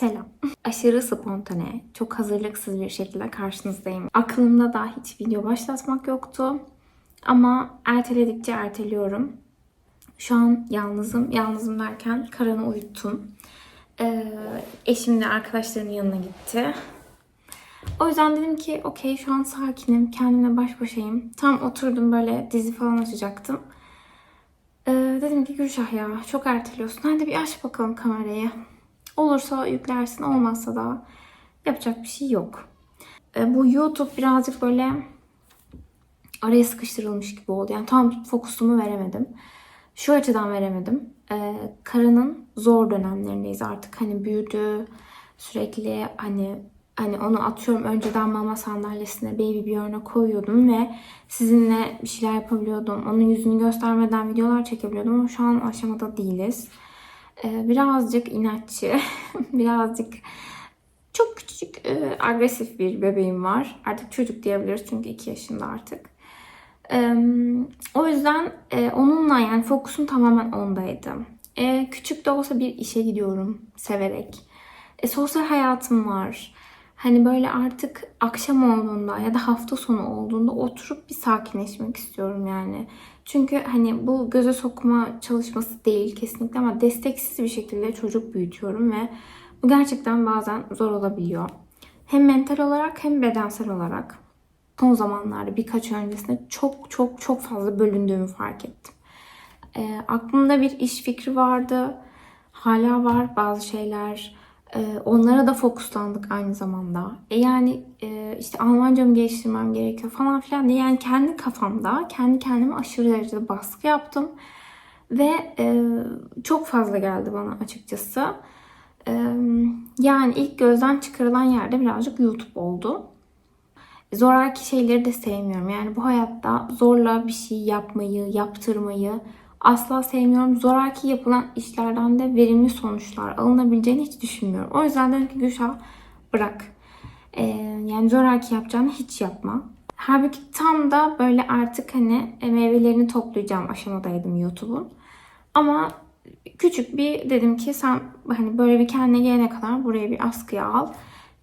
Selam. Aşırı spontane, çok hazırlıksız bir şekilde karşınızdayım. Aklımda da hiç video başlatmak yoktu. Ama erteledikçe erteliyorum. Şu an yalnızım. Yalnızım derken Karan'ı uyuttum. Ee, eşim de arkadaşlarının yanına gitti. O yüzden dedim ki okey şu an sakinim, kendimle baş başayım. Tam oturdum böyle dizi falan açacaktım. Ee, dedim ki Gülşah ya çok erteliyorsun. Hadi bir aç bakalım kamerayı. Olursa yüklersin, olmazsa da yapacak bir şey yok. Ee, bu YouTube birazcık böyle araya sıkıştırılmış gibi oldu. Yani tam fokusumu veremedim. Şu açıdan veremedim. Ee, karının zor dönemlerindeyiz artık. Hani büyüdü. Sürekli hani hani onu atıyorum önceden mama sandalyesine baby yerine koyuyordum ve sizinle bir şeyler yapabiliyordum. Onun yüzünü göstermeden videolar çekebiliyordum ama şu an aşamada değiliz. Ee, birazcık inatçı, birazcık çok küçük e, agresif bir bebeğim var. Artık çocuk diyebiliriz çünkü 2 yaşında artık. Ee, o yüzden e, onunla yani fokusum tamamen ondaydı. E, küçük de olsa bir işe gidiyorum severek. E, sosyal hayatım var. Hani böyle artık akşam olduğunda ya da hafta sonu olduğunda oturup bir sakinleşmek istiyorum yani. Çünkü hani bu göze sokma çalışması değil kesinlikle ama desteksiz bir şekilde çocuk büyütüyorum ve bu gerçekten bazen zor olabiliyor. Hem mental olarak hem bedensel olarak. Son zamanlarda birkaç öncesinde çok çok çok fazla bölündüğümü fark ettim. E, aklımda bir iş fikri vardı. Hala var bazı şeyler. Ee, onlara da fokuslandık aynı zamanda. E yani e, işte Almancamı geliştirmem gerekiyor falan filan diye yani kendi kafamda kendi kendime aşırı derecede baskı yaptım. Ve e, çok fazla geldi bana açıkçası. E, yani ilk gözden çıkarılan yerde birazcık YouTube oldu. Zoraki şeyleri de sevmiyorum. Yani bu hayatta zorla bir şey yapmayı, yaptırmayı asla sevmiyorum. Zoraki yapılan işlerden de verimli sonuçlar alınabileceğini hiç düşünmüyorum. O yüzden dedim ki Gülşah bırak. Ee, yani zoraki yapacağını hiç yapma. Halbuki tam da böyle artık hani meyvelerini toplayacağım aşamadaydım YouTube'un. Ama küçük bir dedim ki sen hani böyle bir kendine gelene kadar buraya bir askıya al.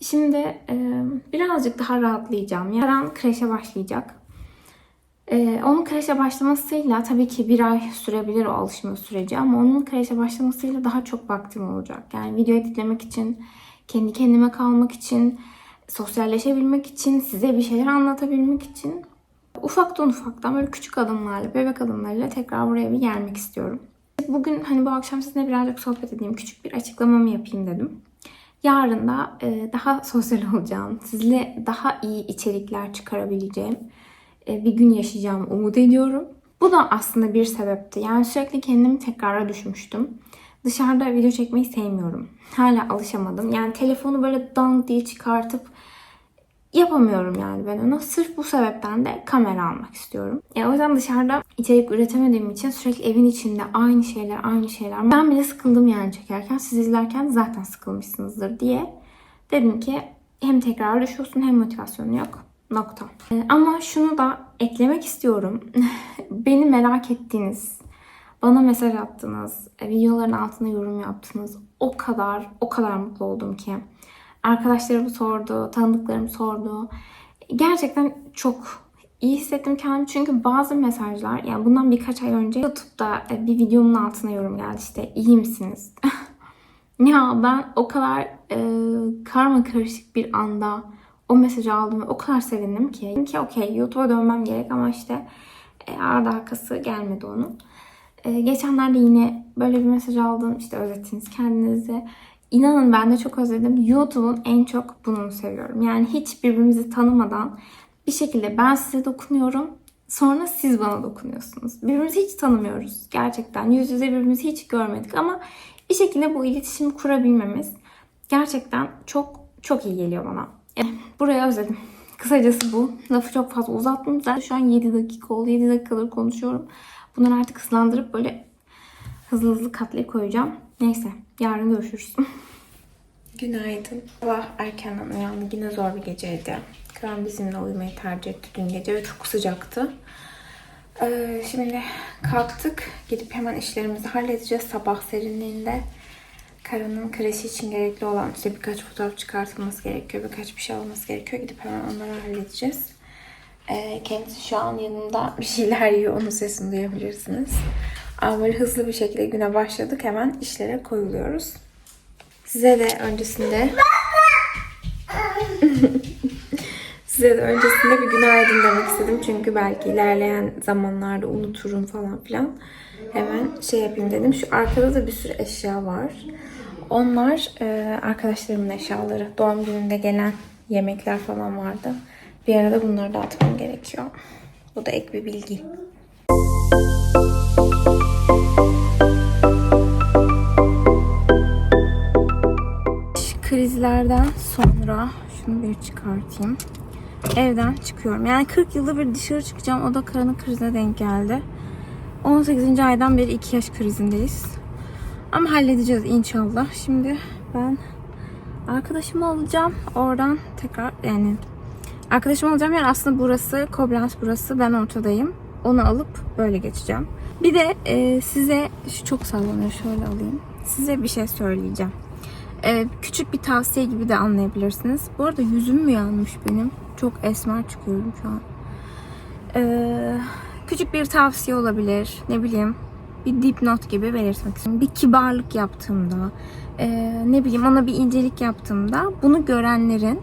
Şimdi e, birazcık daha rahatlayacağım. Yarın kreşe başlayacak. Ee, onun kreşe başlamasıyla tabii ki bir ay sürebilir o alışma süreci ama onun kreşe başlamasıyla daha çok vaktim olacak. Yani video editlemek için, kendi kendime kalmak için, sosyalleşebilmek için, size bir şeyler anlatabilmek için ufaktan ufaktan böyle küçük adımlarla, bebek adımlarıyla tekrar buraya bir gelmek istiyorum. Bugün hani bu akşam sizinle birazcık sohbet edeyim, küçük bir açıklamamı yapayım dedim. Yarın da e, daha sosyal olacağım, sizle daha iyi içerikler çıkarabileceğim bir gün yaşayacağımı umut ediyorum. Bu da aslında bir sebepti. Yani sürekli kendimi tekrara düşmüştüm. Dışarıda video çekmeyi sevmiyorum. Hala alışamadım. Yani telefonu böyle dang diye çıkartıp yapamıyorum yani ben onu. Sırf bu sebepten de kamera almak istiyorum. Yani o yüzden dışarıda içerik üretemediğim için sürekli evin içinde aynı şeyler aynı şeyler. Ben bile sıkıldım yani çekerken. Siz izlerken zaten sıkılmışsınızdır diye. Dedim ki hem tekrar düşüyorsun hem motivasyonun yok. Nokta. Ee, Ama şunu da eklemek istiyorum. Beni merak ettiğiniz, bana mesaj attınız, e, videoların altına yorum yaptınız. O kadar, o kadar mutlu oldum ki. Arkadaşlarım sordu, tanıdıklarım sordu. Gerçekten çok iyi hissettim kendimi çünkü bazı mesajlar, yani bundan birkaç ay önce YouTube'da e, bir videomun altına yorum geldi işte iyi misiniz? ya ben o kadar e, karma karışık bir anda o mesajı aldım ve o kadar sevindim ki. Dedim ki okey YouTube'a dönmem gerek ama işte e, arada arkası gelmedi onun. E, geçenlerde yine böyle bir mesaj aldım. İşte özetiniz kendinizi. İnanın ben de çok özledim. YouTube'un en çok bunu seviyorum. Yani hiç birbirimizi tanımadan bir şekilde ben size dokunuyorum. Sonra siz bana dokunuyorsunuz. Birbirimizi hiç tanımıyoruz. Gerçekten yüz yüze birbirimizi hiç görmedik ama bir şekilde bu iletişimi kurabilmemiz gerçekten çok çok iyi geliyor bana. Buraya özledim. Kısacası bu. Lafı çok fazla uzattım. Zaten şu an 7 dakika oldu. 7 dakikadır konuşuyorum. Bunları artık hızlandırıp böyle hızlı hızlı katlayıp koyacağım. Neyse. Yarın görüşürüz. Günaydın. Sabah erkenden uyandı. Yine zor bir geceydi. Kıran bizimle uyumayı tercih etti dün gece ve çok sıcaktı. Ee, şimdi kalktık. Gidip hemen işlerimizi halledeceğiz sabah serinliğinde. Kara'nın kreşi için gerekli olan işte birkaç fotoğraf çıkartılması gerekiyor. Birkaç bir şey alması gerekiyor. Gidip hemen onları halledeceğiz. Ee, kendisi şu an yanımda bir şeyler yiyor. Onun sesini duyabilirsiniz. Ama böyle hızlı bir şekilde güne başladık. Hemen işlere koyuluyoruz. Size de öncesinde Size de öncesinde bir günaydın demek istedim. Çünkü belki ilerleyen zamanlarda unuturum falan filan. Hemen şey yapayım dedim. Şu arkada da bir sürü eşya var. Onlar e, arkadaşlarımın eşyaları. Doğum gününde gelen yemekler falan vardı. Bir arada bunları dağıtmam gerekiyor. Bu da ek bir bilgi. Krizlerden sonra şunu bir çıkartayım. Evden çıkıyorum. Yani 40 yılda bir dışarı çıkacağım. O da karının krizine denk geldi. 18. aydan beri 2 yaş krizindeyiz. Ama halledeceğiz inşallah. Şimdi ben arkadaşımı alacağım. Oradan tekrar yani arkadaşımı alacağım yer aslında burası. Koblenz burası. Ben ortadayım. Onu alıp böyle geçeceğim. Bir de e, size şu çok sallanıyor. Şöyle alayım. Size bir şey söyleyeceğim. E, küçük bir tavsiye gibi de anlayabilirsiniz. Bu arada yüzüm mü yanmış benim? Çok esmer çıkıyorum şu an. E, küçük bir tavsiye olabilir. Ne bileyim bir dipnot gibi belirtmek istiyorum. Bir kibarlık yaptığımda, e, ne bileyim ona bir incelik yaptığımda bunu görenlerin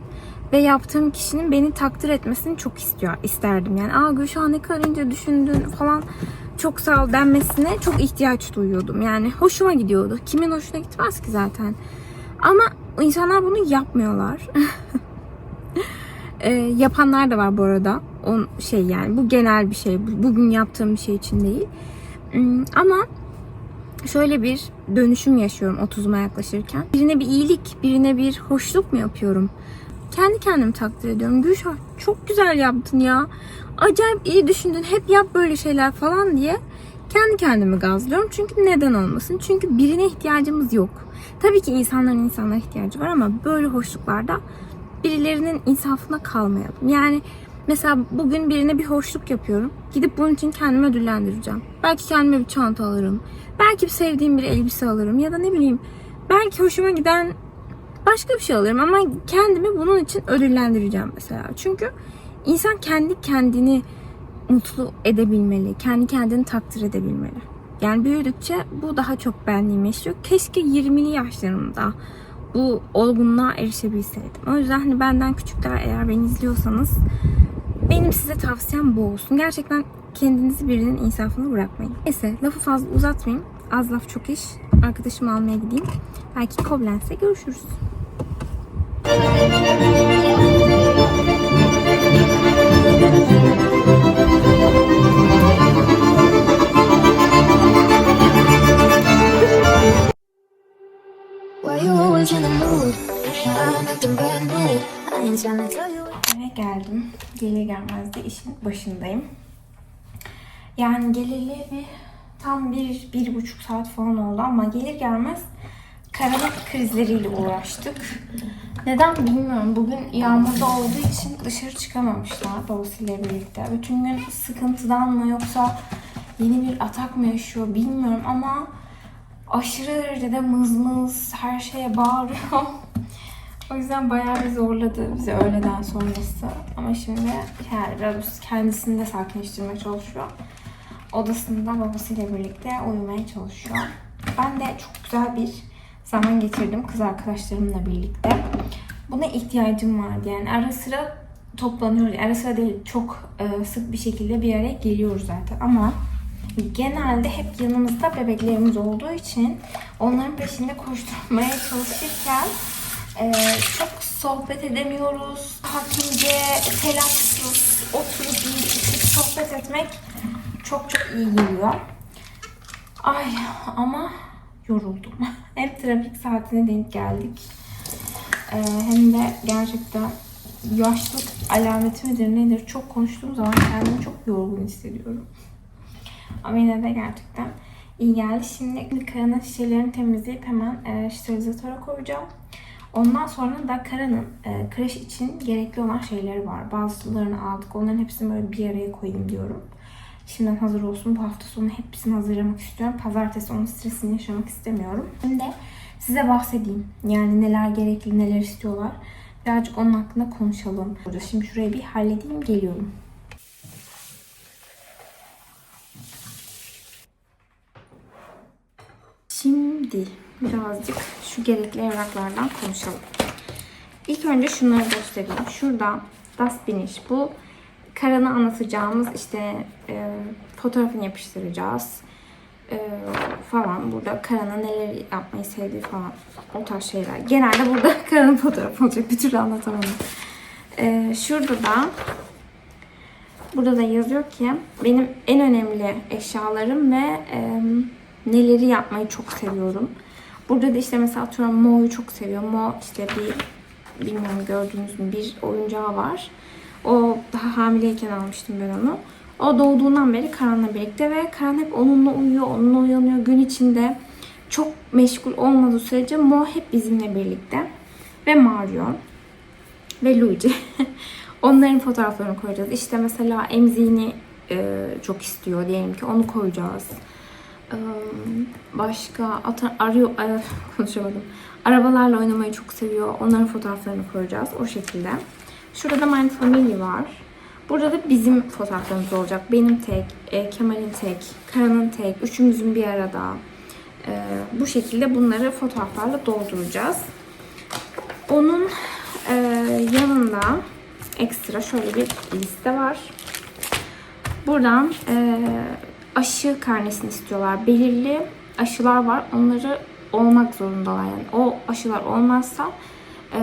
ve yaptığım kişinin beni takdir etmesini çok istiyor isterdim. Yani aa Gülşah ne kadar ince düşündün falan çok sağ ol denmesine çok ihtiyaç duyuyordum. Yani hoşuma gidiyordu. Kimin hoşuna gitmez ki zaten. Ama insanlar bunu yapmıyorlar. e, yapanlar da var bu arada. O şey yani bu genel bir şey. Bu- Bugün yaptığım bir şey için değil. Hmm, Ama şöyle bir dönüşüm yaşıyorum 30'uma yaklaşırken. Birine bir iyilik, birine bir hoşluk mu yapıyorum? Kendi kendimi takdir ediyorum. Gülşah çok güzel yaptın ya. Acayip iyi düşündün. Hep yap böyle şeyler falan diye kendi kendimi gazlıyorum. Çünkü neden olmasın? Çünkü birine ihtiyacımız yok. Tabii ki insanların insanlara ihtiyacı var ama böyle hoşluklarda birilerinin insafına kalmayalım. Yani mesela bugün birine bir hoşluk yapıyorum. Gidip bunun için kendimi ödüllendireceğim. Belki kendime bir çanta alırım. Belki sevdiğim bir elbise alırım. Ya da ne bileyim belki hoşuma giden başka bir şey alırım ama kendimi bunun için ödüllendireceğim mesela. Çünkü insan kendi kendini mutlu edebilmeli. Kendi kendini takdir edebilmeli. Yani büyüdükçe bu daha çok benliğime işliyor. Keşke 20'li yaşlarımda bu olgunluğa erişebilseydim. O yüzden hani benden küçükler eğer beni izliyorsanız benim size tavsiyem bu olsun. Gerçekten kendinizi birinin insafına bırakmayın. Neyse lafı fazla uzatmayayım. Az laf çok iş. Arkadaşımı almaya gideyim. Belki Koblenz'de görüşürüz. Eve geldim. Gelir gelmez de işin başındayım. Yani geleli bir tam bir, bir buçuk saat falan oldu ama gelir gelmez karabalık krizleriyle uğraştık. Neden bilmiyorum. Bugün yağmurda olduğu için dışarı çıkamamışlar babasıyla birlikte. Bütün gün sıkıntıdan mı yoksa yeni bir atak mı yaşıyor bilmiyorum ama aşırı derecede mızmız her şeye bağırıyor. O yüzden bayağı bir zorladı bizi öğleden sonrası. Ama şimdi yani biraz kendisini de sakinleştirmeye çalışıyor. Odasında babasıyla birlikte uyumaya çalışıyor. Ben de çok güzel bir zaman geçirdim kız arkadaşlarımla birlikte. Buna ihtiyacım vardı. Yani ara sıra toplanıyoruz. Ara sıra değil çok e, sık bir şekilde bir araya geliyoruz zaten. Ama genelde hep yanımızda bebeklerimiz olduğu için onların peşinde koşturmaya çalışırken ee, çok sohbet edemiyoruz. Hakimce, telaşsız oturup iki sohbet etmek çok çok iyi geliyor. Ay ama yoruldum. Hem trafik saatine denk geldik. Ee, hem de gerçekten yaşlılık alameti midir nedir çok konuştuğum zaman kendimi çok yorgun hissediyorum. Ama yine de gerçekten iyi geldi. Şimdi karanın şişelerini temizleyip hemen e, sterilizatöre koyacağım. Ondan sonra da Kara'nın e, kreş için gerekli olan şeyleri var. Bazılarını aldık. Onların hepsini böyle bir araya koyayım diyorum. Şimdiden hazır olsun. Bu hafta sonu hepsini hazırlamak istiyorum. Pazartesi onun stresini yaşamak istemiyorum. De size bahsedeyim. Yani neler gerekli, neler istiyorlar. Birazcık onun hakkında konuşalım. Şimdi şurayı bir halledeyim, geliyorum. Şimdi birazcık şu gerekli evraklardan konuşalım. İlk önce şunları göstereyim. Şurada Das Biniş. Bu Karan'ı anlatacağımız işte e, fotoğrafını yapıştıracağız. E, falan. Burada Karan'a neler yapmayı sevdiği falan. O tarz şeyler. Genelde burada Karan'ın fotoğrafı olacak. Bir türlü anlatamadım. E, şurada da Burada da yazıyor ki benim en önemli eşyalarım ve e, neleri yapmayı çok seviyorum. Burada da işte mesela atıyorum Mo'yu çok seviyor. Mo işte bir bilmiyorum gördüğünüz mü bir oyuncağı var. O daha hamileyken almıştım ben onu. O doğduğundan beri Karan'la birlikte ve Karan hep onunla uyuyor, onunla uyanıyor gün içinde. Çok meşgul olmadığı sürece Mo hep bizimle birlikte. Ve Mario ve Luigi. Onların fotoğraflarını koyacağız. İşte mesela emziğini e, çok istiyor diyelim ki onu koyacağız. Başka arıyor konuşamadım. Arabalarla oynamayı çok seviyor. Onların fotoğraflarını koyacağız o şekilde. Şurada My Family var. Burada da bizim fotoğraflarımız olacak. Benim tek, e, Kemal'in tek, Karan'ın tek, üçümüzün bir arada. E, bu şekilde bunları fotoğraflarla dolduracağız. Onun e, yanında ekstra şöyle bir liste var. Buradan e, aşı karnesini istiyorlar. Belirli aşılar var. Onları olmak zorundalar. Yani o aşılar olmazsa e,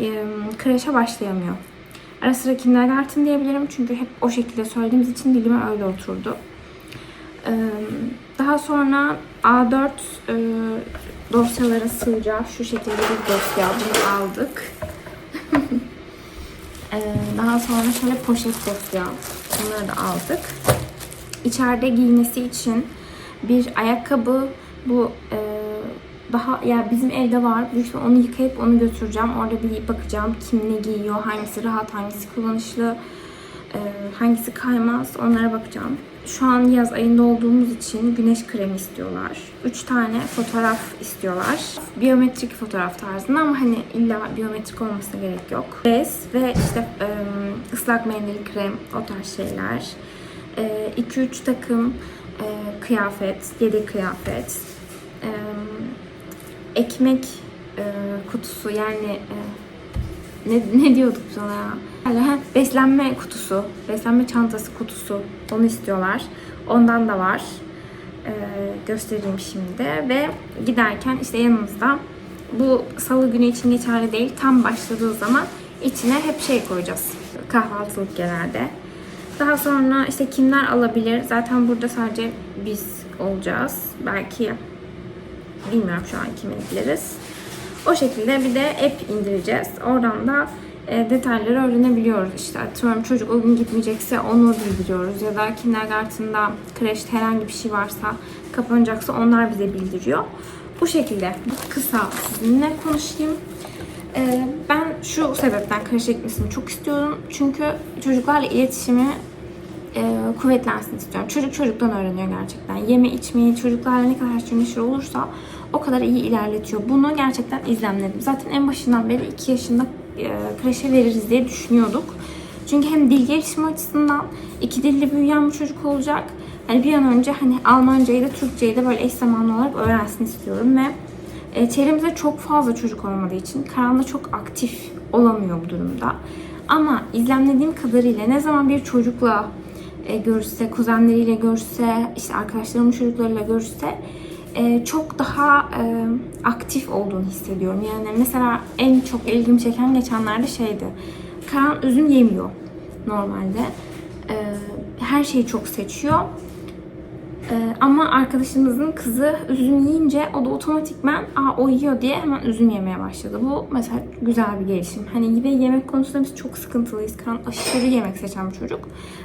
e, kreşe başlayamıyor. Ara sıra kindergarten diyebilirim. Çünkü hep o şekilde söylediğimiz için dilime öyle oturdu. E, daha sonra A4 e, dosyalara sığacağı şu şekilde bir dosya. Bunu aldık. Ee, daha sonra şöyle poşet dosya. Bunları da aldık. İçeride giymesi için bir ayakkabı. Bu e, daha ya bizim evde var. Büyük onu yıkayıp onu götüreceğim. Orada bir bakacağım kim ne giyiyor, hangisi rahat, hangisi kullanışlı, e, hangisi kaymaz onlara bakacağım. Şu an yaz ayında olduğumuz için güneş kremi istiyorlar. 3 tane fotoğraf istiyorlar. Biyometrik fotoğraf tarzında ama hani illa biyometrik olmasına gerek yok. Bez ve işte ıslak mendil krem o tarz şeyler. 2-3 takım e, kıyafet, yedek kıyafet. E, ekmek e, kutusu yani e, ne, ne diyorduk biz ona ya? Yani, beslenme kutusu, beslenme çantası kutusu onu istiyorlar. Ondan da var. Ee, göstereyim şimdi. Ve giderken işte yanımızda bu salı günü için geçerli değil. Tam başladığı zaman içine hep şey koyacağız. Kahvaltılık genelde. Daha sonra işte kimler alabilir? Zaten burada sadece biz olacağız. Belki bilmiyorum şu an kimi biliriz. O şekilde bir de app indireceğiz. Oradan da e, detayları öğrenebiliyoruz. İşte atıyorum çocuk o gün gitmeyecekse onu bildiriyoruz. Ya da kindergarten'da kreşte herhangi bir şey varsa kapanacaksa onlar bize bildiriyor. Bu şekilde bu kısa sizinle konuşayım. E, ben şu sebepten kreşe gitmesini çok istiyorum. Çünkü çocuklarla iletişimi e, kuvvetlensin istiyorum. Çocuk çocuktan öğreniyor gerçekten. Yeme içmeyi çocuklarla ne kadar haşır neşir olursa o kadar iyi ilerletiyor. Bunu gerçekten izlemledim. Zaten en başından beri 2 yaşında e, kreşe veririz diye düşünüyorduk. Çünkü hem dil gelişimi açısından iki dilli büyüyen bir çocuk olacak. Hani bir an önce hani Almancayı da Türkçeyi de böyle eş zamanlı olarak öğrensin istiyorum ve e, çevremizde çok fazla çocuk olmadığı için Karan da çok aktif olamıyor bu durumda. Ama izlemlediğim kadarıyla ne zaman bir çocukla e, görüşse, kuzenleriyle görüşse, işte arkadaşlarımın çocuklarıyla görüşse e, çok daha e, aktif olduğunu hissediyorum. Yani mesela en çok ilgimi çeken geçenlerde şeydi. Karan üzüm yemiyor normalde. E, her şeyi çok seçiyor. E, ama arkadaşımızın kızı üzüm yiyince o da otomatikmen Aa, o yiyor diye hemen üzüm yemeye başladı. Bu mesela güzel bir gelişim. Hani ve yemek konusunda biz çok sıkıntılıyız. Kan aşırı yemek seçen bir çocuk.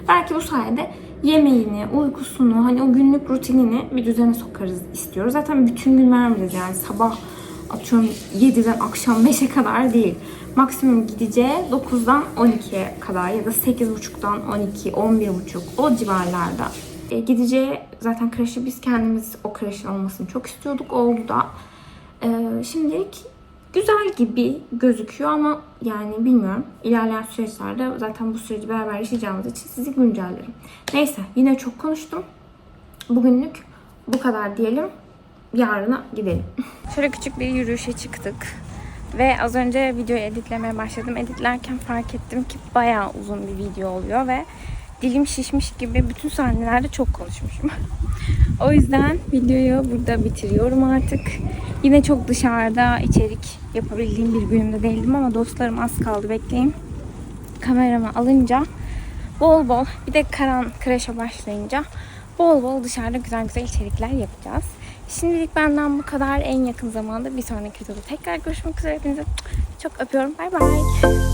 Belki bu sayede yemeğini, uykusunu, hani o günlük rutinini bir düzene sokarız istiyoruz. Zaten bütün gün vermeyeceğiz yani sabah atıyorum 7'den akşam 5'e kadar değil. Maksimum gideceği 9'dan 12'ye kadar ya da 8.30'dan 12, 11.30 o civarlarda. E, gideceği zaten kreşi biz kendimiz o kreşin olmasını çok istiyorduk. Oldu da. Ee, şimdilik güzel gibi gözüküyor ama yani bilmiyorum. İlerleyen süreçlerde zaten bu süreci beraber yaşayacağımız için sizi güncellerim. Neyse yine çok konuştum. Bugünlük bu kadar diyelim. Yarına gidelim. Şöyle küçük bir yürüyüşe çıktık. Ve az önce videoyu editlemeye başladım. Editlerken fark ettim ki bayağı uzun bir video oluyor ve dilim şişmiş gibi bütün sahnelerde çok konuşmuşum. o yüzden videoyu burada bitiriyorum artık. Yine çok dışarıda içerik yapabildiğim bir günümde değildim ama dostlarım az kaldı bekleyin. Kameramı alınca bol bol bir de Karan kreşe başlayınca bol bol dışarıda güzel güzel içerikler yapacağız. Şimdilik benden bu kadar. En yakın zamanda bir sonraki videoda tekrar görüşmek üzere. Hepinizi çok öpüyorum. Bay bay.